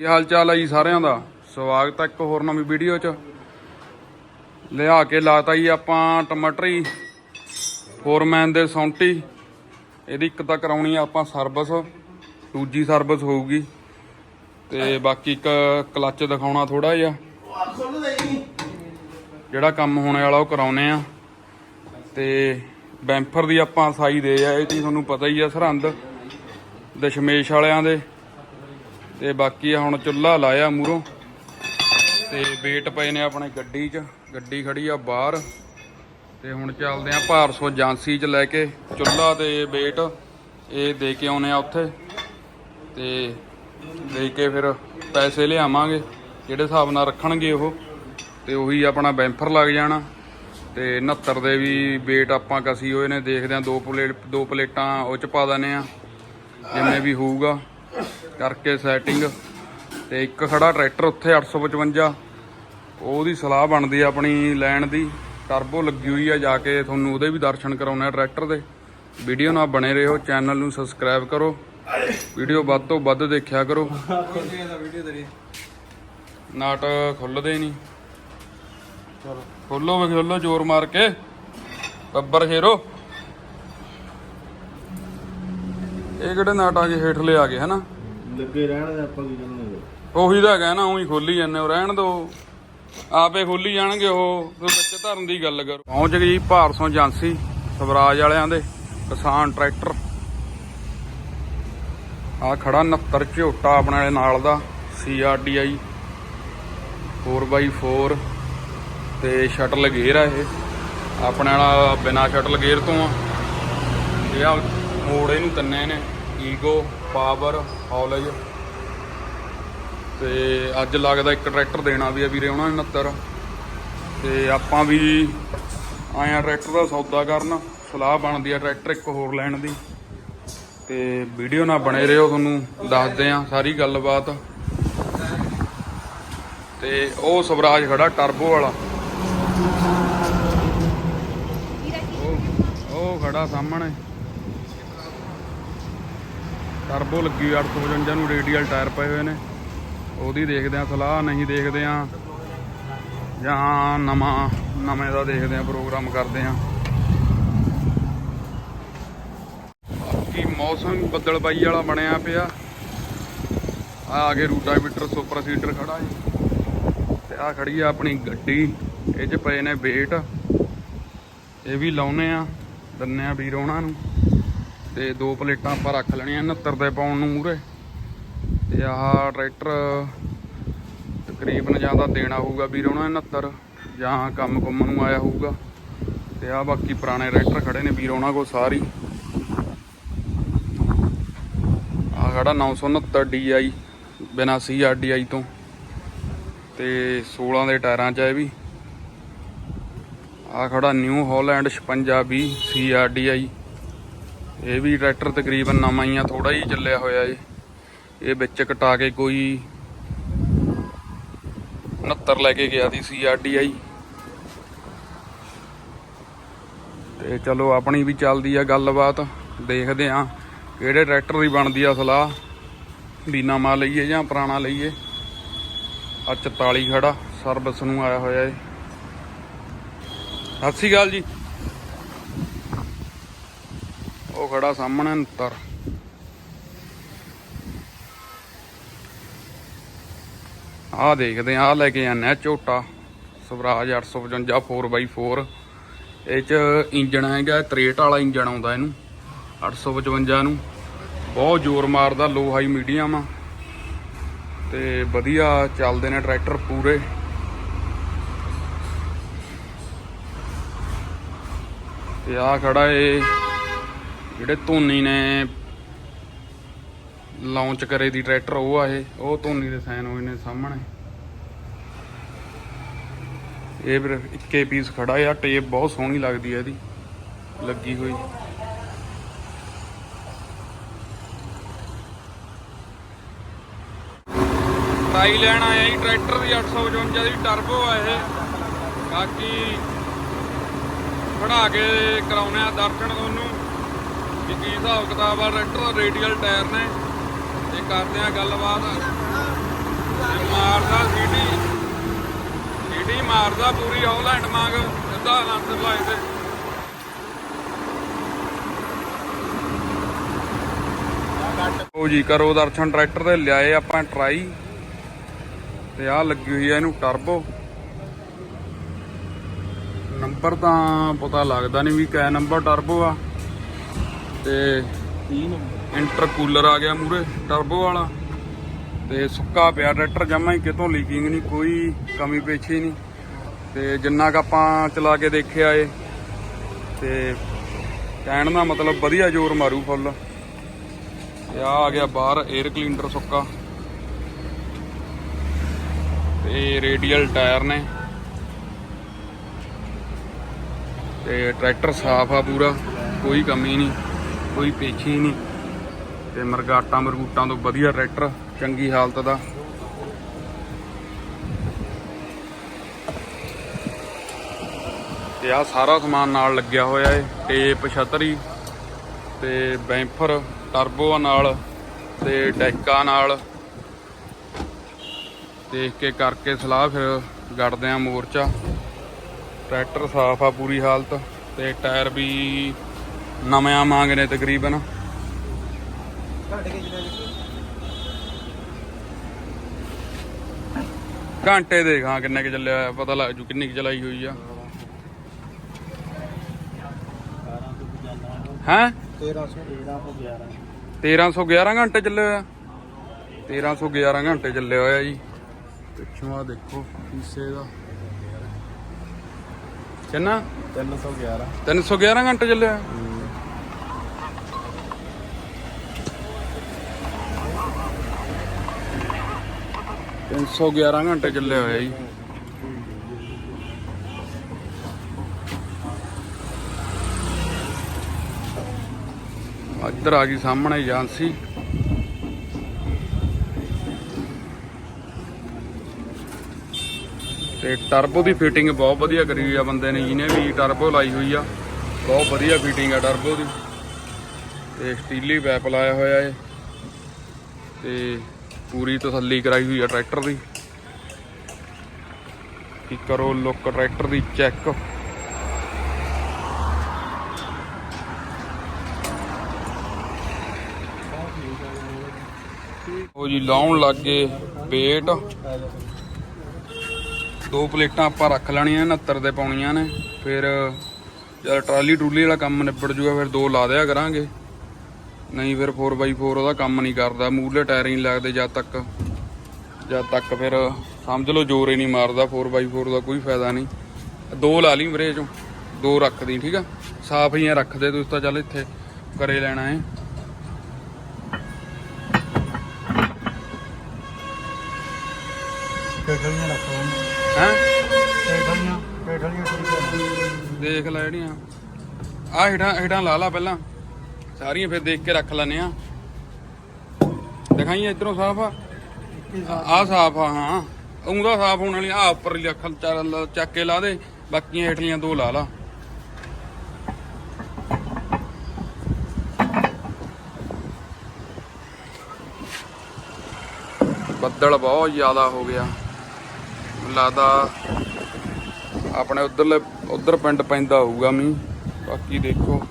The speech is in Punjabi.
ਕੀ ਹਾਲ ਚਾਲ ਹੈ ਜੀ ਸਾਰਿਆਂ ਦਾ? ਸਵਾਗਤ ਹੈ ਇੱਕ ਹੋਰ ਨਵੀਂ ਵੀਡੀਓ 'ਚ। ਲਿਆ ਕੇ ਲਾਤਾ ਜੀ ਆਪਾਂ ਟਮਾਟਰੀ ਫੋਰਮੈਨ ਦੇ ਸੌਂਟੀ। ਇਹਦੀ ਇੱਕ ਤਾਂ ਕਰਾਉਣੀ ਆ ਆਪਾਂ ਸਰਵਿਸ, ਦੂਜੀ ਸਰਵਿਸ ਹੋਊਗੀ। ਤੇ ਬਾਕੀ ਇੱਕ ਕਲੱਚ ਦਿਖਾਉਣਾ ਥੋੜਾ ਜਿਹਾ। ਜਿਹੜਾ ਕੰਮ ਹੋਣੇ ਵਾਲਾ ਉਹ ਕਰਾਉਨੇ ਆ। ਤੇ ਬੈਂਫਰ ਦੀ ਆਪਾਂ ਸਾਈ ਦੇ ਆ, ਇਹ ਚੀਜ਼ ਤੁਹਾਨੂੰ ਪਤਾ ਹੀ ਆ ਸਰਹੰਦ। ਦਸ਼ਮੇਸ਼ ਵਾਲਿਆਂ ਦੇ। ਤੇ ਬਾਕੀ ਆ ਹੁਣ ਚੁੱਲ੍ਹਾ ਲਾਇਆ ਮੂਰੋਂ ਤੇ ਵੇਟ ਪਏ ਨੇ ਆਪਣੇ ਗੱਡੀ 'ਚ, ਗੱਡੀ ਖੜੀ ਆ ਬਾਹਰ ਤੇ ਹੁਣ ਚੱਲਦੇ ਆ ਭਾਰਸੋ ਏਜੰਸੀ 'ਚ ਲੈ ਕੇ ਚੁੱਲ੍ਹਾ ਤੇ ਵੇਟ ਇਹ ਦੇ ਕੇ ਆਉਨੇ ਆ ਉੱਥੇ ਤੇ ਦੇ ਕੇ ਫਿਰ ਪੈਸੇ ਲਿਆਵਾਂਗੇ, ਜਿਹੜੇ ਹਿਸਾਬ ਨਾਲ ਰੱਖਣਗੇ ਉਹ ਤੇ ਉਹੀ ਆਪਣਾ ਬੈਂਫਰ ਲੱਗ ਜਾਣਾ ਤੇ 69 ਦੇ ਵੀ ਵੇਟ ਆਪਾਂ ਕਸੀ ਹੋਏ ਨੇ, ਦੇਖਦੇ ਆ ਦੋ ਪਲੇਟ, ਦੋ ਪਲੇਟਾਂ ਉਹ ਚ ਪਾ ਦਨੇ ਆ, ਜਿੰਨੇ ਵੀ ਹੋਊਗਾ। ਕਰਕੇ ਸੈਟਿੰਗ ਤੇ ਇੱਕ ਖੜਾ ਟਰੈਕਟਰ ਉੱਥੇ 855 ਉਹਦੀ ਸਲਾਹ ਬਣਦੀ ਆ ਆਪਣੀ ਲੈਣ ਦੀ। ਟਰਬੋ ਲੱਗੀ ਹੋਈ ਆ ਜਾ ਕੇ ਤੁਹਾਨੂੰ ਉਹਦੇ ਵੀ ਦਰਸ਼ਨ ਕਰਾਉਣੇ ਟਰੈਕਟਰ ਦੇ। ਵੀਡੀਓ ਨਾਲ ਬਣੇ ਰਹੋ ਚੈਨਲ ਨੂੰ ਸਬਸਕ੍ਰਾਈਬ ਕਰੋ। ਵੀਡੀਓ ਵੱਧ ਤੋਂ ਵੱਧ ਦੇਖਿਆ ਕਰੋ। ਨਾਟ ਖੁੱਲਦੇ ਨਹੀਂ। ਚਲੋ। ਖੋਲੋ ਵੇ ਖੋਲੋ ਜ਼ੋਰ ਮਾਰ ਕੇ। ਬੱਬਰ ਸ਼ੇਰੋ ਇਹ ਕਿਹੜੇ ਨਾਟ ਆ ਗਏ ਹੇਠਲੇ ਆ ਗਏ ਹਨਾ? ਲੱਗੇ ਰਹਿਣ ਦੇ ਆਪਾਂ ਕੀ ਕਰਨਾ ਉਹੀ ਤਾਂ ਕਹਿਣਾ ਉਹੀ ਖੋਲੀ ਜਾਂਦੇ ਹੋ ਰਹਿਣ ਦੋ। ਆਪੇ ਖੋਲੀ ਜਾਣਗੇ ਉਹ ਵਿੱਚ ਧਰਨ ਦੀ ਗੱਲ ਕਰੋ। ਪਹੁੰਚ ਗਈ ਭਾਰਸੋਂ ਏਜੰਸੀ ਸਵਰਾਜ ਵਾਲਿਆਂ ਦੇ ਕਿਸਾਨ ਟਰੈਕਟਰ। ਆ ਖੜਾ 69 ਝੋਟਾ ਆਪਣੇ ਵਾਲੇ ਨਾਲ ਦਾ CRDI 4x4 ਤੇ ਸ਼ਟਲ ਗੇਅਰ ਆ ਇਹ। ਆਪਣੇ ਵਾਲਾ ਬਿਨਾ ਸ਼ਟਲ ਗੇਅਰ ਤੋਂ ਆ। ਇਹ ਆ ਮੋੜ ਇਹਨੂੰ ਤਿੰਨੇ ਨੇ ਈਗੋ ਪਾਵਰ ਹੌਲਜ ਤੇ ਅੱਜ ਲੱਗਦਾ ਇੱਕ ਟਰੈਕਟਰ ਦੇਣਾ ਵੀ ਆ ਵੀਰੇ, ਉਹਨਾਂ ਨੇ 69 ਤੇ ਆਪਾਂ ਵੀ ਆਇਆ ਟਰੈਕਟਰ ਦਾ ਸੌਦਾ ਕਰਨ, ਸਲਾਹ ਬਣਦੀ ਆ ਟਰੈਕਟਰ ਇੱਕ ਹੋਰ ਲੈਣ ਦੀ। ਤੇ ਵੀਡੀਓ ਨਾਲ ਬਣੇ ਰਹੋ ਤੁਹਾਨੂੰ, ਦੱਸਦੇ ਆ ਸਾਰੀ ਗੱਲਬਾਤ। ਤੇ ਉਹ ਸਵਰਾਜ ਖੜਾ, ਟਰਬੋ ਵਾਲਾ। ਉਹ ਖੜਾ ਸਾਹਮਣੇ। ਟਰਬੋ ਲੱਗੀ ਹੋਈ 855 ਨੂੰ, ਰੇਡੀਅਲ ਟਾਇਰ ਪਏ ਹੋਏ ਨੇ। ਉਹਦੀ ਦੇਖਦੇ ਆ, ਸਲਾਹ ਨਹੀਂ ਦੇਖਦੇ ਆ। ਜਾਂ ਨਵਾਂ, ਨਵੇਂ ਦਾ ਦੇਖਦੇ ਆ, ਪ੍ਰੋਗਰਾਮ ਕਰਦੇ ਆ। ਬਾਕੀ ਮੌਸਮ ਬੱਦਲਬਾਈ ਵਾਲਾ ਬਣਿਆ ਪਿਆ। ਆ ਆ ਕੇ ਰੂਟਾਵੀਟਰ ਸੁਪਰ ਸੀਡਰ ਖੜਾ ਜੀ। ਤੇ ਆ ਖੜੀ ਆ ਆਪਣੀ ਗੱਡੀ। ਇਹ 'ਚ ਪਏ ਨੇ ਵੇਟ ਇਹ ਵੀ ਲਾਉਨੇ ਆ। ਦੰਨੇ ਆ ਵੀਰ ਉਹਨਾਂ ਨੂੰ। ਤੇ ਦੋ ਪਲੇਟਾਂ ਆਪਾਂ ਰੱਖ ਲੈਣੀਆਂ 69 ਦੇ ਪਾਉਣ ਨੂੰ ਮੂਰੇ ਤੇ ਆਹ ਟਰੈਕਟਰ ਤਕਰੀਬਨ ਜਾਂ ਤਾਂ ਦੇਣਾ ਹੋਊਗਾ ਵੀਰ ਉਹਨਾਂ ਨੇ 69 ਜਾਂ ਕੰਮ ਕੁੰਮ ਨੂੰ ਆਇਆ ਹੋਊਗਾ। ਤੇ ਆ ਬਾਕੀ ਪੁਰਾਣੇ ਟਰੈਕਟਰ ਖੜੇ ਨੇ ਵੀਰ ਉਹਨਾਂ ਕੋਲ ਸਾਰੀ। ਆ ਖੜਾ 969 DI ਬਿਨਾ CRDI ਤੋਂ। ਤੇ 16 ਦੇ ਟਾਇਰਾਂ 'ਚ ਆ ਇਹ ਵੀ। ਆ ਖੜਾ ਨਿਊ ਹਾਲੈਂਡ 5620 CRDI ਇਹ ਵੀ ਟਰੈਕਟਰ ਤਕਰੀਬਨ ਨਵਾਂ ਹੀ ਆ ਥੋੜਾ ਹੀ ਚੱਲਿਆ ਹੋਇਆ ਏ। ਇਹ ਵਿੱਚ ਕਟਾ ਕੇ ਕੋਈ 69 ਲੈ ਕੇ ਗਿਆ ਸੀ CRDI ਤੇ ਚਲੋ ਆਪਣੀ ਵੀ ਚੱਲਦੀ ਆ ਗੱਲਬਾਤ, ਦੇਖਦੇ ਆ ਕਿਹੜੇ ਟਰੈਕਟਰ ਦੀ ਬਣਦੀ ਆ ਸਲਾਹ। ਵੀ ਨਵਾਂ ਲਈਏ ਜਾਂ ਪੁਰਾਣਾ ਲਈਏ। ਆ 44 ਖੜਾ, ਸਰਵਿਸ ਨੂੰ ਆਇਆ ਹੋਇਆ ਏ। ਸਤਿ ਸ਼੍ਰੀ ਅਕਾਲ ਜੀ। ਉਹ ਖੜਾ ਸਾਹਮਣੇ 69 ਆਹ ਦੇਖਦੇ ਆ ਆਹ ਲੈ ਕੇ ਆਨੇ ਆ ਝੋਟਾ। ਸਵਰਾਜ 855 4x4 ਇਹ ਚ ਇੰਜਣ ਹੈਗਾ 63 ਵਾਲਾ ਇੰਜਣ ਆਉਂਦਾ ਇਹਨੂੰ 855 ਨੂੰ। ਬਹੁਤ ਜ਼ੋਰ ਮਾਰਦਾ ਲੋ ਹਾਈ ਮੀਡੀਅਮ ਆ। ਤੇ ਵਧੀਆ ਚੱਲਦੇ ਨੇ ਟਰੈਕਟਰ ਪੂਰੇ। ਤੇ ਆ ਖੜਾ ਇਹ ਜਿਹੜੇ ਧੋਨੀ ਨੇ ਲਾਂਚ ਕਰੇ ਦੀ ਟਰੈਕਟਰ ਉਹ ਆ ਇਹ। ਉਹ ਧੋਨੀ ਦੇ ਸਾਈਨ ਹੋਏ ਨੇ ਸਾਹਮਣੇ। ਇਹ ਫਿਰ ਇੱਕੇ ਪੀਸ ਖੜਾ ਆ ਟੇਪ ਬਹੁਤ ਸੋਹਣੀ ਲੱਗਦੀ ਹੈ ਇਹਦੀ, ਲੱਗੀ ਹੋਈ। ਟਰਾਈ ਲੈਣ ਆਇਆ ਜੀ ਟਰੈਕਟਰ ਦੀ 855 ਦੀ ਟਰਬੋ ਆ ਇਹ। ਬਾਕੀ ਖੜਾ ਕੇ ਕਰਾਉਨੇ ਆ ਦਰਸ਼ਨ ਤੁਹਾਨੂੰ। ਵੀ ਕੀ ਹਿਸਾਬ ਕਿਤਾਬ ਆ ਟਰੈਕਟਰ ਦਾ ਰੇਡੀਅਲ ਟਾਇਰ ਨੇ। ਤੇ ਕਰਦੇ ਆ ਗੱਲਬਾਤ। ਮਾਰਦਾ ਸੀਟੀ ਸੀਟੀ ਮਾਰਦਾ, ਪੂਰੀ ਹੌਲੈਂਡ ਮੰਗ, ਸਿੱਧਾ ਅਨੰਦ ਲਾਏ ਤੇ। ਉਹ ਜੀ, ਕਰੋ ਦਰਸ਼ਨ, ਟਰੈਕਟਰ ਤੇ ਲਿਆਏ ਆਪਾਂ ਟਰਾਈ। ਤੇ ਆਹ ਲੱਗੀ ਹੋਈ ਆ ਇਹਨੂੰ ਟਰਬੋ ਨੰਬਰ ਤਾਂ ਪਤਾ ਲੱਗਦਾ ਨਹੀਂ ਵੀ ਕਿਆ ਨੰਬਰ ਟਰਬੋ ਆ। ਤੇ 30 ਨੰਬਰ ਇੰਟਰਕੂਲਰ ਆ ਗਿਆ ਮੂਰੇ ਟਰਬੋ ਵਾਲਾ। ਤੇ ਸੁੱਕਾ ਪਿਆ ਟਰੈਕਟਰ ਜਮਾ ਹੀ ਕਿਤੋਂ ਲੀਕਿੰਗ ਨਹੀਂ ਕੋਈ ਕਮੀ ਪੇਛੀ ਨਹੀਂ। ਤੇ ਜਿੰਨਾ ਕ ਆਪਾਂ ਚਲਾ ਕੇ ਦੇਖਿਆ ਏ ਤੇ ਕਹਿਣ ਦਾ ਮਤਲਬ ਵਧੀਆ ਜ਼ੋਰ ਮਾਰੂ ਫੁੱਲ। ਤੇ ਆ ਆ ਗਿਆ ਬਾਹਰ 에ਅਰ ਕਲੀਨਰ ਸੁੱਕਾ। ਤੇ ਰੇਡੀਅਲ ਟਾਇਰ ਨੇ। ਤੇ ਟਰੈਕਟਰ ਸਾਫ਼ ਆ ਪੂਰਾ ਕੋਈ ਕਮੀ ਨਹੀਂ। ਕੋਈ ਪੇਛੀ ਨਹੀਂ। ਤੇ ਮਰਗਾਟਾਂ ਮਰਗੂਟਾਂ ਤੋਂ ਵਧੀਆ ਟਰੈਕਟਰ, ਚੰਗੀ ਹਾਲਤ ਦਾ। ਤੇ ਆ ਸਾਰਾ ਸਮਾਨ ਨਾਲ ਲੱਗਿਆ ਹੋਇਆ ਏ। ਟੇਪ, ਛਤਰੀ ਤੇ ਬੈਂਫਰ, ਟਰਬੋ ਨਾਲ ਤੇ ਡੈਕਾਂ ਨਾਲ। ਦੇਖ ਕੇ ਕਰਕੇ ਸਲਾਹ, ਫਿਰ ਗੜਦੇ ਆ ਮੋਰਚਾ। ਟਰੈਕਟਰ ਸਾਫ਼ ਆ, ਪੂਰੀ ਹਾਲਤ। ਤੇ ਟਾਇਰ ਵੀ ਨਵਿਆਂ ਮੰਗ ਰਹੇ ਤਕਰੀਬਨ। ਘੰਟੇ ਦੇਖ। ਹਾਂ ਕਿੰਨੇ ਕਿ ਚੱਲਿਆ ਪਤਾ ਲੱਗ ਜੂ ਕਿੰਨੀ ਕਿ ਚਲਾਈ ਹੋਈ ਆ। ਹੈ? 1311 ਘੰਟੇ ਚੱਲੇ ਹੋਇਆ 1311 ਘੰਟੇ ਚੱਲੇ ਹੋਇਆ ਜੀ। ਪਿੱਛੋਂ ਆ ਦੇਖੋ ਹਿੱਸੇ ਦਾ। ਕਿੰਨਾ? 311 311 ਘੰਟੇ ਚੱਲਿਆ 311 ਘੰਟੇ ਚੱਲਿਆ ਹੋਇਆ ਜੀ। ਇੱਧਰ ਆ ਗਈ ਸਾਹਮਣੇ ਏਜੰਸੀ। ਤੇ ਟਰਬੋ ਦੀ ਫਿਟਿੰਗ ਬਹੁਤ ਵਧੀਆ ਕਰੀ ਹੋਈ ਆ ਬੰਦੇ ਨੇ, ਜਿਹਨੇ ਵੀ ਟਰਬੋ ਲਾਈ ਹੋਈ ਆ। ਬਹੁਤ ਵਧੀਆ ਫਿਟਿੰਗ ਆ ਟਰਬੋ ਦੀ। ਤੇ ਸਟੀਲੀ ਪੈਪ ਲਾਇਆ ਹੋਇਆ ਏ। ਤੇ ਪੂਰੀ ਤਸੱਲੀ ਕਰਾਈ ਹੋਈ ਆ ਟਰੈਕਟਰ ਦੀ। ਕੀ ਕਰੋ ਲੁੱਕ ਟਰੈਕਟਰ ਦੀ ਚੈੱਕ ਉਹ ਜੀ, ਲਾਉਣ ਲੱਗ ਗਏ ਵੇਟ ਦੋ ਪਲੇਟਾਂ ਆਪਾਂ ਰੱਖ ਲੈਣੀਆਂ 69 ਤੇ ਪਾਉਣੀਆਂ ਨੇ। ਫਿਰ ਜਦ ਟਰਾਲੀ ਟਰੂਲੀ ਵਾਲਾ ਕੰਮ ਨਿਬੜ ਜੂਗਾ, ਫਿਰ ਦੋ ਲਾ ਦਿਆ ਕਰਾਂਗੇ। ਨਹੀਂ ਫਿਰ 4x4 ਉਹਦਾ ਕੰਮ ਨਹੀਂ ਕਰਦਾ ਮੂਹਰਲੇ ਟਾਇਰ ਨਹੀਂ ਲੱਗਦੇ ਜਦ ਤੱਕ। ਜਦ ਤੱਕ ਫਿਰ ਸਮਝ ਲਓ ਜ਼ੋਰ ਹੀ ਨਹੀਂ ਮਾਰਦਾ 4x4 ਦਾ ਕੋਈ ਫਾਇਦਾ ਨਹੀਂ। ਦੋ ਲਾ ਲਈ ਵੀਰੇ ਚੋਂ ਦੋ ਰੱਖ ਦੀ ਠੀਕ ਆ? ਸਾਫ਼ ਹੀ ਆ ਰੱਖਦੇ ਤੁਸੀਂ ਤਾਂ ਚੱਲ ਇੱਥੇ ਕਰੇ ਲੈਣਾ ਹੈ? ਰੱਖ ਲੈਣ ਦੇਖ ਲੈ ਜਿਹੜੀਆਂ। ਆ ਹੇਠਾਂ ਹੇਠਾਂ ਲਾ ਲਾ ਪਹਿਲਾਂ। ਸਾਰੀਆਂ ਫਿਰ ਦੇਖ ਕੇ ਰੱਖ ਲੈਨੇ ਆ। ਦਿਖਾਈਆਂ ਇਧਰੋਂ ਸਾਫ਼ ਆ? ਆ ਸਾਫ਼ ਆ, ਹਾਂ। ਉਹਦਾ ਸਾਫ਼ ਹੋਣ ਵਾਲੀ ਆ ਉੱਪਰ ਲਈ ਅੱਖਾਂ ਚੱਲ ਚੱਕ ਕੇ ਲਾ ਦੇ, ਬਾਕੀਆਂ ਹੇਠਲੀਆਂ ਦੋ ਲਾ ਲਾ। ਬੱਦਲ ਬਹੁਤ ਜ਼ਿਆਦਾ ਹੋ ਗਿਆ। ਮੈਨੂੰ ਲੱਗਦਾ ਆਪਣੇ ਉਧਰਲੇ ਉਧਰ ਪਿੰਡ ਪੈਂਦਾ ਹੋਊਗਾ ਮੀ ਬਾਕੀ ਦੇਖੋ।